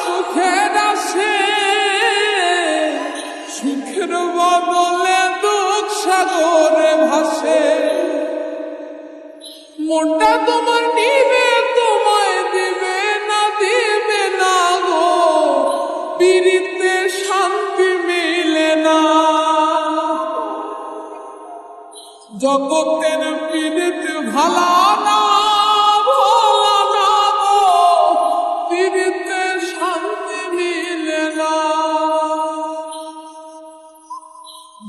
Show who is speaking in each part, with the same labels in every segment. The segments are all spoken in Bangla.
Speaker 1: সুখের আসে সুখের ভাসে। মনটা তোমার নিবে তোমায় দিবে না দিবে না গো। পীড়িতে শান্তি মিলে না। জগতের পীড়িত ভালা না।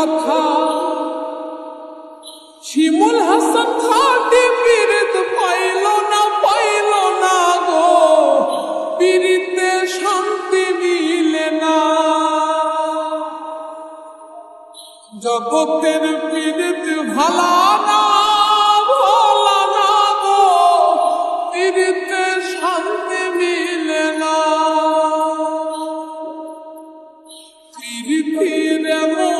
Speaker 1: কথা। শিমুল হাসান খাটি পীড়িত পাইল না পাইল না গো। পীড়িতে শান্তি মিলে না। জগতের পীড়িত ভালা না ভালা না গো। পীড়িতে শান্তি মিলে না। পীড়িতির এমনই